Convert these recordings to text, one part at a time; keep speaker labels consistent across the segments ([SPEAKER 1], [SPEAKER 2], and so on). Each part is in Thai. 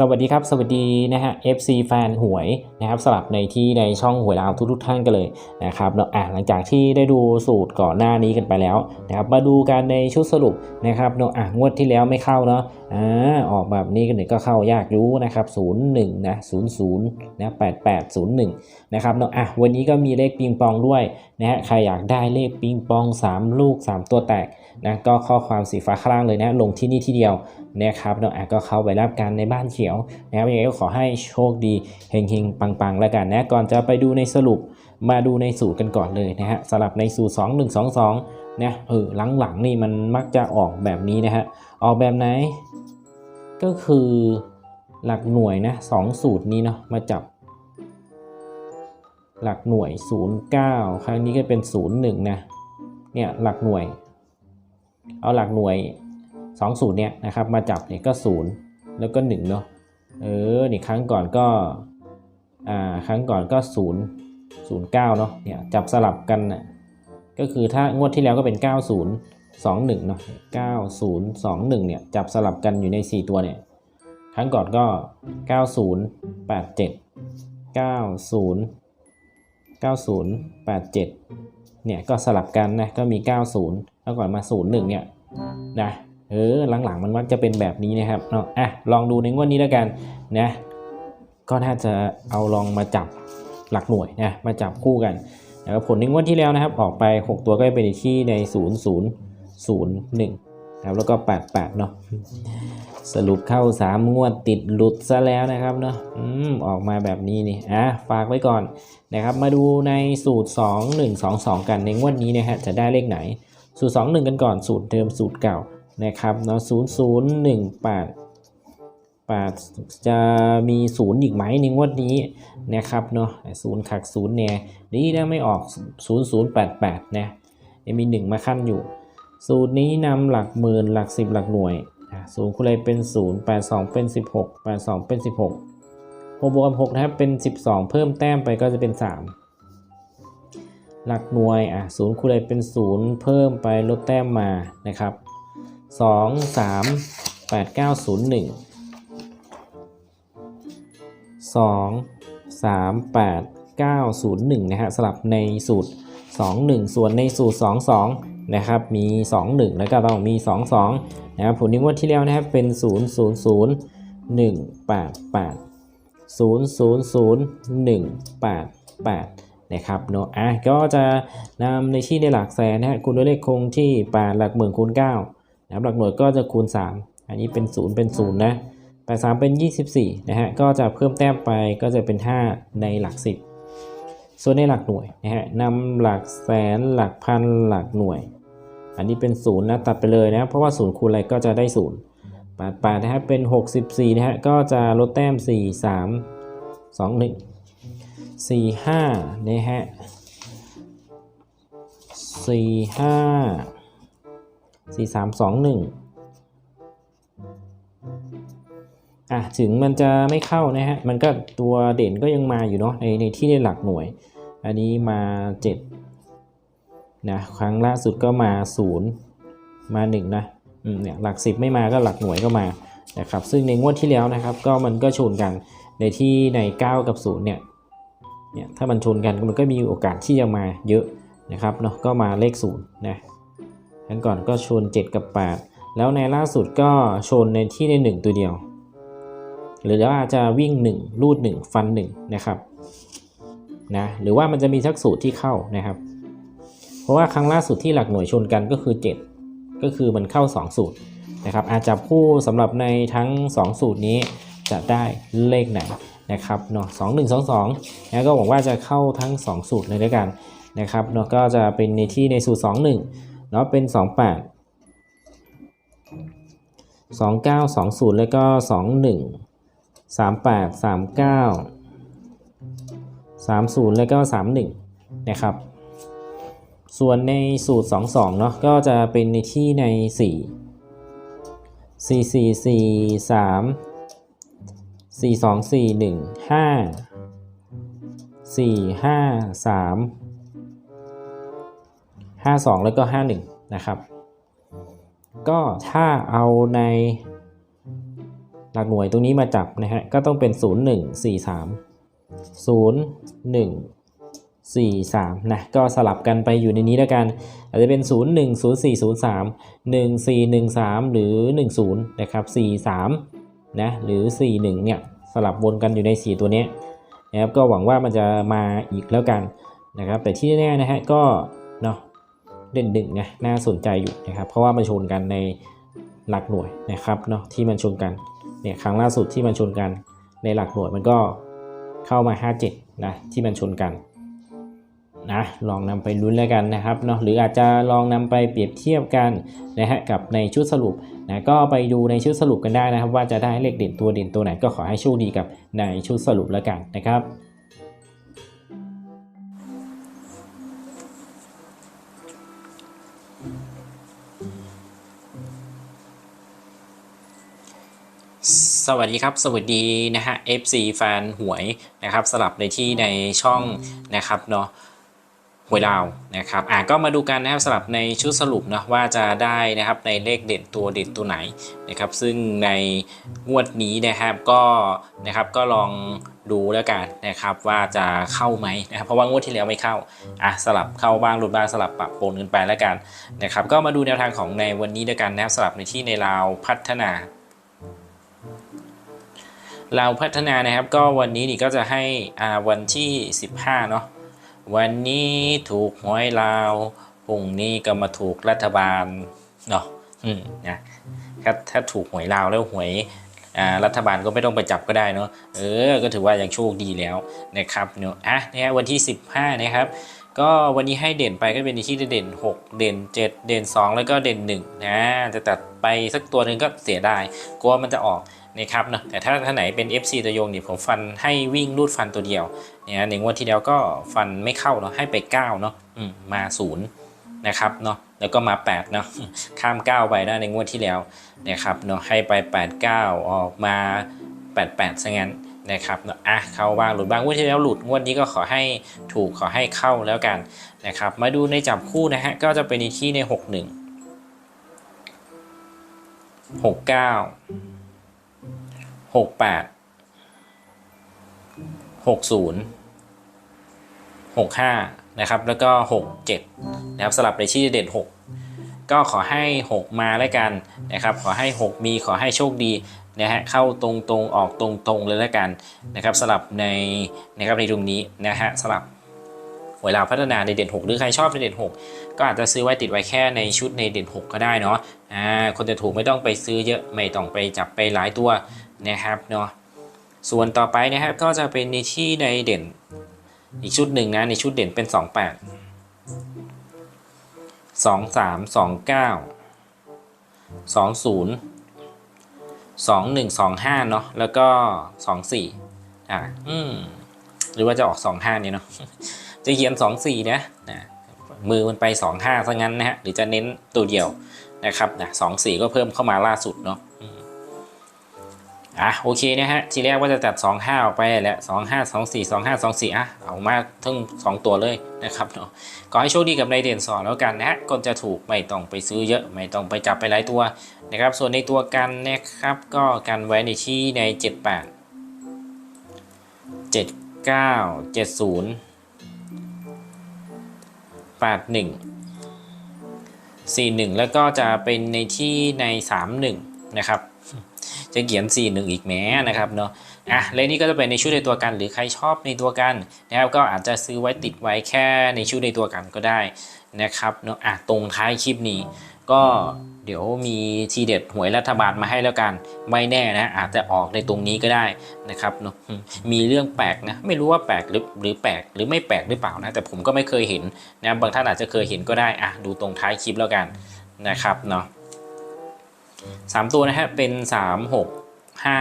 [SPEAKER 1] สวัสดีครับ สวัสดีนะฮะ FC แฟนหวยนะครับสลับในที่ในช่องหวยลาวทุกทุกๆท่านกันเลยนะครับเนาะอะหลังจากที่ได้ดูสูตรก่อนหน้านี้กันไปแล้วนะครับมาดูกันในชุดสรุปนะครับเนาะอะงวดที่แล้วไม่เข้าเนาะอ่าออกแบบนี้กันหนึ่งก็เข้ายากอยูนะครับ01นะ00นะ8801นะครับเนาะอะวันนี้ก็มีเลขปิงปองด้วยนะฮะใครอยากได้เลขปิงปอง 3 ลูก 3 ตัวแตก นะก็ข้อความสีฟ้าข้างล่างเลยนะลงที่นี่ที่เดียวนะครับเนาะอะก็เข้าไปรับกันในบ้านเขียวนะครับยังไงก็ขอให้โชคดีเฮงๆ ปังๆ แล้วกันนะก่อนจะไปดูในสรุปมาดูในสูตรกันก่อนเลยนะฮะสลับในสูตร 2 1 2 2นะเออหลังๆนี่มันมักจะออกแบบนี้นะฮะออกแบบไหน ก็คือหลักหน่วยนะสองสูตรนี้เนาะมาจับ หลักหน่วย 09 ครั้งนี้ก็เป็น 01นะเนี่ยหลักหน่วย เอาหลักหน่วยสองสูตรเนี่ยนะครับมาจับเนี่ยก็ศูนย์แล้วก็หนึ่งเนาะเออนี่ครั้งก่อนก็อ่าครั้งก่อนก็ศูนย์ศูนย์เก้าเนาะเนี่ยจับสลับกันน่ะก็คือถ้างวดที่แล้วก็เป็น 90 21เนาะ90 21เนี่ยจับสลับกันอยู่ใน 4 ตัวเนี่ยครั้งก่อนก็ 90 87 90 90 87เนี่ยก็สลับกันนะก็มี 90 แล้วก่อนมา01เนี่ยนะเออหลังๆมันมักจะเป็นแบบนี้นะครับเนาะอะลองดูในงวดนี้แล้วกันนะก็น่าจะเอาลองมาจับหลักหน่วยนะมาจับคู่กันนะครับผลในงวดที่แล้วนะครับ ออกไป 6 ตัวก็เป็นที่ใน 0 0 0 1นครับแล้วก็ 88 เนาะสรุปเข้า 3 งวดติดหลุดซะแล้วนะครับเนาะอืมออกมาแบบนี้นี่อะฝากไว้ก่อนนะครับ มาดูในสูตร 2 1 2 2 กันในงวดนี้นะฮะจะได้เลขไหน สูตร2 1 กันก่อนสูตรเดิมสูตรเก่านะครับเนาะ0 0 1 8 8 จะมี 0 อีกไหมในงวดนี้นะครับเนาะศูนย์ขักศูนย์เนี่ยนี่ถ้ไม่ออก 0 0 8 8 นะยังมี 1 มาขั้นอยู่ สูตรนี้นำหลักหมื่นหลัก 10 หลักหน่วยศูนย์คูณอะไรเป็น 0 8 2 เป็น 16 8 2 เป็น 16 6บวกกับ6นะครับเป็น 12 เพิ่มแต้มไปก็จะเป็น 3 หลักหน่วยอะศูนย์คูณอะไรเป็น 0 เพิ่มไปลดแต้มมานะครับ 2 3 8 9 0 1 2 3 8 9 0 1 นะฮะสลับในสูตร 2 1 ส่วนในสูตร 2 2 นะครับมี 2 1 แล้วก็ต้องมี 2 2 นะครับผลนี้งวดที่แล้วนะครับเป็น 0 0 0 1 8 8 0 0 0 1 8 8 นะครับเนาะอะก็จะนำในที่ในหลักแสนนะฮะคูณด้วยเลขคงที่8หลักหมื่นคูณ9นะครับหลักหน่วยก็จะคูณ 3 อันนี้เป็น 0 เป็น0นะ8 3เป็น 24นะฮะก็จะเพิ่มแต้มไปก็จะเป็น 5 ในหลัก 10 ส่วนในหลักหน่วยนะฮะนำหลักแสนหลักพันหลักหน่วย อันนี้เป็น0นะตัดไปเลยนะเพราะว่า0คูณอะไรก็จะได้0 8 8นะฮะเป็น 64นะฮะก็จะลดแต้ม 4 3 2 1 4 5นะฮะ4 5สี่สามสองหนึ่งอะถึงมันจะไม่เข้านะฮะ มันก็ตัวเด่นก็ยังมาอยู่เนาะในในที่ได้หลักหน่วย อันนี้มาเจ็ดนะครั้งล่าสุดก็มาศูนย์มาหนึ่งนะอืมเนี่ยหลักสิบไม่มาก็หลักหน่วยก็มานะครับซึ่งในงวดที่แล้วนะครับ ก็มันก็ชนกันในที่ใน 9 กับ 0 เนี่ย เนี่ยถ้ามันชนกันมันก็มีโอกาสที่จะมาเยอะนะครับเนาะก็มาเลข0นะครั้งก่อนก็ชน 7 กับ 8 แล้วในล่าสุดก็ชนในที่ใน 1 ตัวเดียว หรือว่าจะวิ่ง 1 รูด 1 ฟัน 1 นะครับนะหรือว่ามันจะมีสักสูตรที่เข้านะครับ เพราะว่าครั้งล่าสุดที่หลักหน่วยชนกันก็คือ 7 ก็คือมันเข้า 2 สูตรนะครับอาจจับคู่สำหรับในทั้ง 2 สูตรนี้จะได้เลขไหน นะครับเนาะสองหนึ่งสองสองแล้วก็หวังว่าจะเข้าทั้ง 2 สูตรเลยด้วยกันนะครับเนาะก็จะเป็นในที่ในสูตร 2 1เนาะเป็น 28 29 20 แล้วก็ 21 38 39 30 แล้วก็ 31 นะครับ ส่วนในสูตร 22 เนาะก็จะเป็นในที่ใน 4 4 4 4 3 สี่สองสี่หนึ่งห้าสี่ห้าสามห้าสองแล้วก็ห้าหนึ่งนะครับ ก็ถ้าเอาในหลักหน่วยตรงนี้มาจับนะฮะ ก็ต้องเป็น 0 1 4 3 0 1 4 3 นะ ก็สลับกันไปอยู่ในนี้แล้วกัน อาจจะเป็น 0 1 0 4 0 3 1 4 1 3 หรือ 10 นะครับ 4 3 นะหรือ 4 1 เนี่ยสลับวนกันอยู่ใน 4 ตัวนี้นะครับก็หวังว่ามันจะมาอีกแล้วกันนะครับแต่ที่แน่ๆนะฮะก็เนาะเด่นดึงไงน่าสนใจอยู่นะครับเพราะว่ามันชนกันในหลักหน่วยนะครับเนาะที่มันชนกันเนี่ยครั้งล่าสุดที่มันชนกันในหลักหน่วยมันก็เข้ามา 57นะที่มันชนกัน นะลองนำไปลุ้นแล้วกันนะครับเนาะหรืออาจจะลองนำไปเปรียบเทียบกันนะฮะกับในชุดสรุปนะก็ไปดูในชุดสรุปกันได้นะครับ ว่าจะได้เลขเด่นตัวเด่นตัวไหนก็ขอให้โชคดีกับในชุดสรุปแล้วกันนะครับสวัสดีครับ สวัสดีนะฮะ FC แฟนหวยนะครับสลับในที่ในช่องนะครับเนาะ หวยดาวนะครับอะก็มาดูกันนะครับสลับในชุดสรุปนะว่าจะได้นะครับในเลขเด่นตัวเด่นตัวไหนนะครับซึ่งในงวดนี้นะครับก็นะครับก็ลองดูแล้วกันนะครับว่าจะเข้าไหมนะครับเพราะว่างวดที่แล้วไม่เข้าอะสลับเข้าบ้างหลุดบ้างสลับปรับปนกันไปแล้วกันนะครับก็มาดูแนวทางของในวันนี้ด้วยกันนะครับสลับในที่ในลาวพัฒนาเราพัฒนานะครับก็วันนี้นี่ก็จะให้อ่าวันที่ 15 เนาะ วันนี้ถูกหวยลาวพรุ่งนี้ก็มาถูกรัฐบาลเนาะอืมนะถ้าถ้าถูกหวยลาวแล้วหวยอ่ารัฐบาลก็ไม่ต้องไปจับก็ได้เนาะเออ ก็ถือว่ายังโชคดีแล้วนะครับเนาะอะนะฮะวันที่ 15 นะครับ ก็วันนี้ให้เด่นไปก็เป็นที่เด่น 6 เด่น 7 เด่น 2 แล้วก็เด่น1นะจะตัดไปสักตัวหนึ่งก็เสียดายกลัวมันจะออก นะครับเนาะแต่ถ้าท่านไหนเป็น FC ตัวยงเนี่ยผมฟันให้วิ่งรูดฟันตัวเดียวเนี่ยในงวดที่แล้วก็ฟันไม่เข้าเนาะให้ไป9เนาะมมา0นะครับเนาะแล้วก็มา8เนาะข้าม 9 ไปนะในงวดที่แล้วนะครับเนาะให้ไป 8 9 ออกมา 88ซะงั้นนะครับเนาะอะเข้าบ้างหลุดบ้างงวดที่แล้วหลุดงวดนี้ก็ขอให้ถูกขอให้เข้าแล้วกันนะครับมาดูในจับคู่นะฮะก็จะเป็นในที่ใน 61 69 หกแปดหกศูนย์หกห้านะครับ แล้วก็หกเจ็ดนะครับสลับในชื่อเด่นหกก็ขอให้ 6 มาแล้วกันนะครับ ขอให้ 6 มีขอให้โชคดีนะฮะเข้าตรงตรงๆออกตรงตรงๆเลยแล้วกันนะครับสลับในนะครับในตรงนี้นะฮะสลับ เวลาพัฒนาในเด่น 6 หรือใครชอบในเด่น 6 ก็อาจจะซื้อไว้ติดไว้แค่ในชุดในเด่น 6 ก็ได้เนาะอ่าคนจะถูกไม่ต้องไปซื้อเยอะไม่ต้องไปจับไปหลายตัวนะครับเนาะส่วนต่อไปนะครับก็จะเป็นในที่ในเด่นอีกชุดหนึ่งนะในชุดเด่นเป็น 28 23 29 20 21 25 เนาะแล้วก็ 24 อ่าอืมหรือว่าจะออก 25 เนี่ยเนาะ จะเขียน 24 นะนะมือมันไป 25ซะงั้นนะฮะหรือจะเน้นตัวเดียวนะครับนะ24ก็เพิ่มเข้ามาล่าสุดเนาะอะโอเคนะฮะทีแรกว่าจะจัด 2 5 ออกไปแหละ2 5 2 4 2 5 2 4อะเอามาทั้ง 2 ตัวเลยนะครับเนาะก็ให้โชคดีกับในเด่นสอนแล้วกันนะฮะก็จะถูกไม่ต้องไปซื้อเยอะ ไม่ต้องไปจับไปหลายตัวนะครับ ส่วนในตัวกันนะครับ ก็กันไว้ในที่ใน 78 79 70 81 41 แล้วก็จะเป็นในที่ใน 31 นะครับ จะเขียน 4 1 อีกแม้นะครับเนาะอะเลนนี่ก็จะเป็นในชุดในตัวกัน หรือใครชอบในตัวกันนะครับก็อาจจะซื้อไว้ติดไว้แค่ในชุดในตัวกันก็ได้นะครับเนาะอะตรงท้ายคลิปนี้ ก็เดี๋ยวมีทีเด็ดหวยรัฐบาลมาให้แล้วกัน ไม่แน่นะอาจจะออกในตรงนี้ก็ได้นะครับเนาะมมีเรื่องแปลกนะไม่รู้ว่าแปลกหรือหรือแปลกหรือไม่แปลกหรือเปล่านะแต่ผมก็ไม่เคยเห็นนะบางท่านอาจจะเคยเห็นก็ได้อะดูตรงท้ายคลิปแล้วกันนะครับเนาะสามตัวนะฮะเป็นสามหกห้า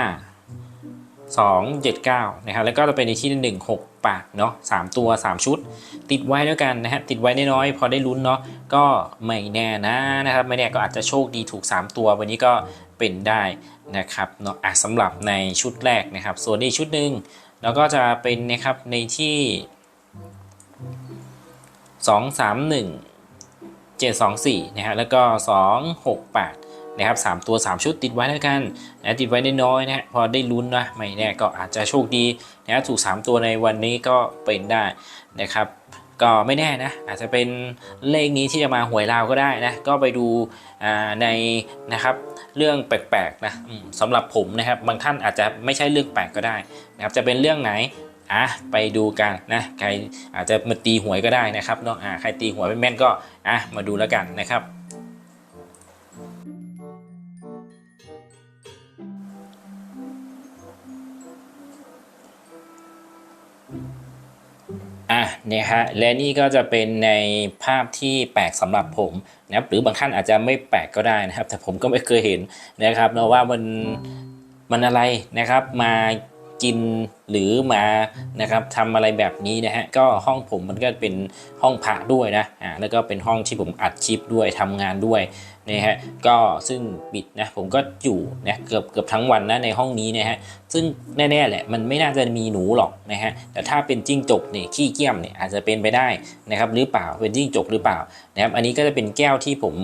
[SPEAKER 1] สองเจ็ดเก้านะครับแล้วก็จะเป็นในที่หนึ่งหกปากเนาะสามตัวสามชุด ติดไว้แล้วกันนะฮะติดไว้น้อยๆพอได้ลุ้นเนาะก็ไม่แน่นะนะครับไม่แน่ก็อาจจะโชคดีถูก 3 ตัววันนี้ก็เป็นได้นะครับเนาะอะสำหรับในชุดแรกนะครับ ส่วนในชุดหนึ่งเราก็จะเป็นนะครับในที่สองสามหนึ่งเจ็ดสองสี่นะฮะแล้วก็สองหกแปด
[SPEAKER 2] นะครับสามตัว 3 ชุดติดไว้แล้วกันนะติดไว้น้อยๆนะพอได้ลุ้นนะไม่แน่ก็อาจจะโชคดีนะถูก 3 ตัวในวันนี้ก็เป็นได้นะครับก็ไม่แน่นะอาจจะเป็นเลขนี้ที่จะมาหวยลาวก็ได้นะก็ไปดูอ่าในนะครับเรื่องแปลกๆนะสำหรับผมนะครับบางท่านอาจจะไม่ใช่เรื่องแปลกก็ได้นะครับจะเป็นเรื่องไหนอะไปดูกันนะใครอาจจะมาตีหวยก็ได้นะครับเนาะอ่าใครตีหวยไม่แม่นก็อะมาดูแล้วกันนะครับ อะเนี่ยฮะและนี่ก็จะเป็นในภาพที่แปลกสำหรับผมนะครับหรือบางท่านอาจจะไม่แปลกก็ได้นะครับ แต่ผมก็ไม่เคยเห็นนะครับเนาะว่ามันมันอะไรนะครับมากินหรือมานะครับทำอะไรแบบนี้นะฮะก็ห้องผมมันก็เป็นห้องพระด้วยนะอ่าแล้วก็เป็นห้องที่ผมอัดคลิปด้วยทำงานด้วย นะฮะก็ซึ่งปิดนะผมก็อยู่นะเกือบเกือบทั้งวันนะในห้องนี้นะฮะซึ่งแน่ๆแหละมันไม่น่าจะมีหนูหรอกนะฮะแต่ถ้าเป็นจิ้งจกเนี่ยขี้เกียมเนี่ยอาจจะเป็นไปได้นะครับหรือเปล่าเป็นจิ้งจกหรือเปล่านะครับอันนี้ก็จะเป็นแก้วที่ผม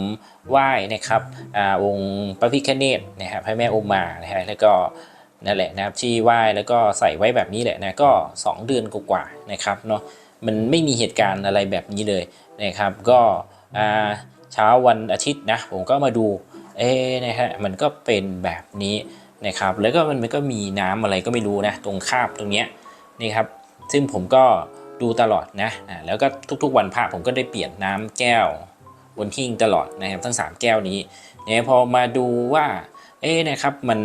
[SPEAKER 2] ไหว้นะครับอ่าองค์พระพิฆเนศนะครับพระแม่อุมานะฮะแล้วก็นั่นแหละนะครับที่ไหว้แล้วก็ใส่ไว้แบบนี้แหละนะก็ 2 เดือนกว่าๆนะครับเนาะมันไม่มีเหตุการณ์อะไรแบบนี้เลยนะครับก็อ่า เช้าวันอาทิตย์นะผมก็มาดูเอ๊ะนะฮะมันก็เป็นแบบนี้นะครับแล้วก็มันมันก็มีน้ำอะไรก็ไม่รู้นะตรงคาบตรงเนี้ยนี่ครับซึ่งผมก็ดูตลอดนะอ่าแล้วก็ทุกๆวันพระผมก็ได้เปลี่ยนน้ำแก้วบนหิ้งตลอดนะครับทั้ง 3 แก้วนี้เนี่ยพอมาดูว่าเอ๊นะครับมัน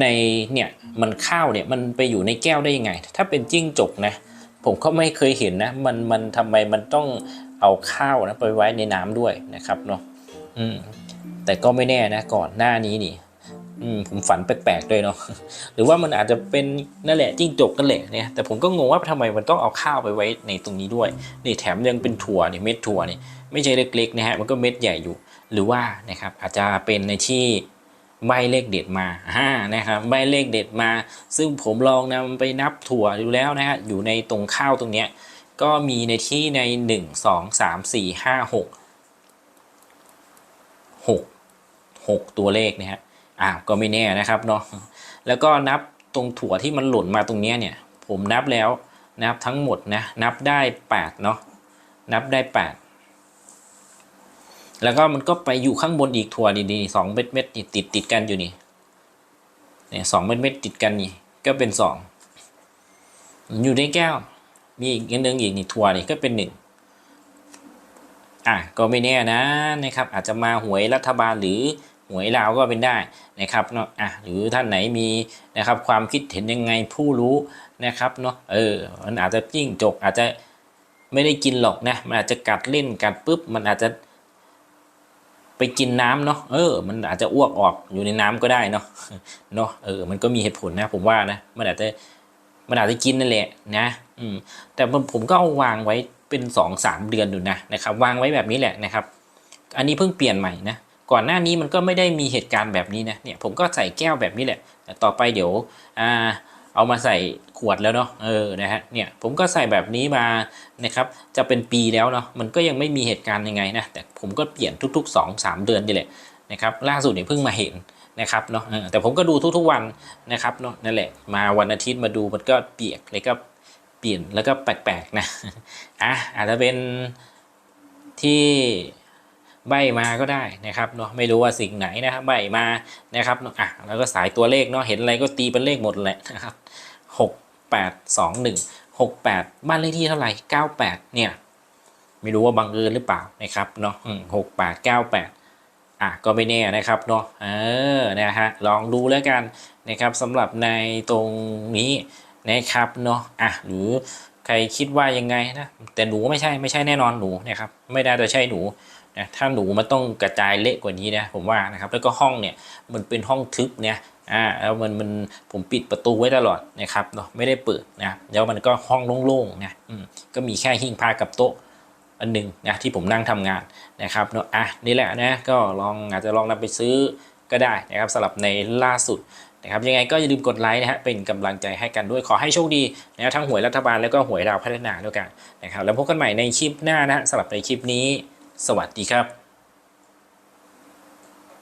[SPEAKER 2] ในเนี่ยมันข้าวเนี่ยมันไปอยู่ในแก้วได้ยังไง ถ้าเป็นจิ้งจกนะผมก็ไม่เคยเห็นนะมันมันทำไมมันต้อง เอาข้าวนะไปไว้ในน้ำด้วยนะครับเนาะอืมแต่ก็ไม่แน่นะก่อนหน้านี้นี่อืมผมฝันแปลกๆด้วยเนาะหรือว่ามันอาจจะเป็นนั่นแหละจิ้งจกนั่นแหละเนี่ยแต่ผมก็งงว่าทำไมมันต้องเอาข้าวไปไว้ในตรงนี้ด้วยนี่แถมยังเป็นถั่วนี่เม็ดถั่วนี่ไม่ใช่เล็กๆนะฮะมันก็เม็ดใหญ่อยู่ หรือว่านะครับอาจจะเป็นในที่ใบเลขเด็ดมาอ่านะครับใบเลขเด็ดมา ซึ่งผมลองนำไปนับถั่วดูแล้วนะฮะอยู่ในตรงข้าวตรงเนี้ย ก็มีในที่ใน 1 2 3 4 5 6 6 6 ตัวเลขนะฮะอ่าก็ไม่แน่นะครับเนาะแล้วก็นับตรงถั่วที่มันหล่นมาตรงเนี้ยเนี่ย ผมนับแล้วนับทั้งหมดนะนับได้8เนาะนับได้ 8 แล้วก็มันก็ไปอยู่ข้างบนอีกถั่วดีๆสองเม็ดเม็ดติดติดกันอยู่นี่เนี่ยสองเม็ดเม็ดติดกันนี่ก็เป็นสองอยู่ในแก้ว มีอีกอันหนึงอีกนี่ถั่วนี่ก็เป็นหนึ่งอะก็ไม่แน่นะนะครับอาจจะมาหวยรัฐบาลหรือหวยลาวก็เป็นได้นะครับเนาะอะหรือท่านไหนมีนะครับความคิดเห็นยังไงผู้รู้นะครับเนาะเออมันอาจจะจิ้งจกอาจจะไม่ได้กินหรอกนะมันอาจจะกัดเล่นกัดปุ๊บมันอาจจะไปกินน้ำเนาะเออ มันอาจจะอ้วกออกอยู่ในน้ำก็ได้เนาะเนาะเออมันก็มีเหตุผลนะผมว่านะมันอาจจะ มันอาจจะกินนั่นแหละนะอืมแต่ผมก็เอาวางไว้เป็นสองสามเดือนอยู่นะนะครับวางไว้แบบนี้แหละนะครับ อันนี้เพิ่งเปลี่ยนใหม่นะก่อนหน้านี้มันก็ไม่ได้มีเหตุการณ์แบบนี้นะเนี่ยผมก็ใส่แก้วแบบนี้แหละแต่ต่อไปเดี๋ยวอ่าเอามาใส่ขวดแล้วเนาะเออนะฮะเนี่ยผมก็ใส่แบบนี้มานะครับจะเป็นปีแล้วเนาะมันก็ยังไม่มีเหตุการณ์ยังไงนะแต่ผมก็เปลี่ยนทุก ๆ 2 3 เดือนนี่แหละนะครับล่าสุดเนี่ยเพิ่งมาเห็น นะครับเนาะแต่ผมก็ดูทุกๆวันนะครับเนาะนั่นแหละมาวันอาทิตย์มาดูมันก็เปียกเลยก็เปลี่ยนแล้วก็แปลกๆนะอะอาจจะเป็นที่ใบมาก็ได้นะครับเนาะไม่รู้ว่าสิ่งไหนนะครับใบมานะครับเนาะอะแล้วก็สายตัวเลขเนาะเห็นอะไรก็ตีเป็นเลขหมดแหละนะครับหกแปดสองหนึ่งหกแปดบ้านเลขที่เท่าไหร่เก้าแปดเนี่ยไม่รู้ว่าบังเอิญหรือเปล่านะครับเนาะหกแปดเก้าแปด อะก็ไม่แน่นะครับเนาะเออนะฮะลองดูแล้วกันนะครับสำหรับในตรงนี้นะครับเนาะอะหรือใครคิดว่ายังไงนะแต่หนูไม่ใช่ไม่ใช่แน่นอนหนูนะครับไม่ได้จะใช่หนูนะถ้าหนูมันต้องกระจายเละกว่านี้นะผมว่านะครับแล้วก็ห้องเนี่ยมันเป็นห้องทึบเนี่ยอ่าแล้วมันมันผมปิดประตูไว้ตลอดนะครับเนาะไม่ได้เปิดนะแล้วมันก็ห้องโล่งๆนะอืมก็มีแค่หิ้งพากับโต๊ะ อันหนึ่งนะที่ผมนั่งทำงานนะครับเนาะอะนี่แหละนะก็ลองอาจจะลองนำไปซื้อก็ได้นะครับสำหรับในล่าสุดนะครับยังไงก็อย่าลืมกดไลค์นะฮะเป็นกำลังใจให้กันด้วยขอให้โชคดีนะทั้งหวยรัฐบาลแล้วก็หวยดาวพัฒนาด้วยกันนะครับแล้วพบกันใหม่ในคลิปหน้านะสำหรับในคลิปนี้ สวัสดีครับ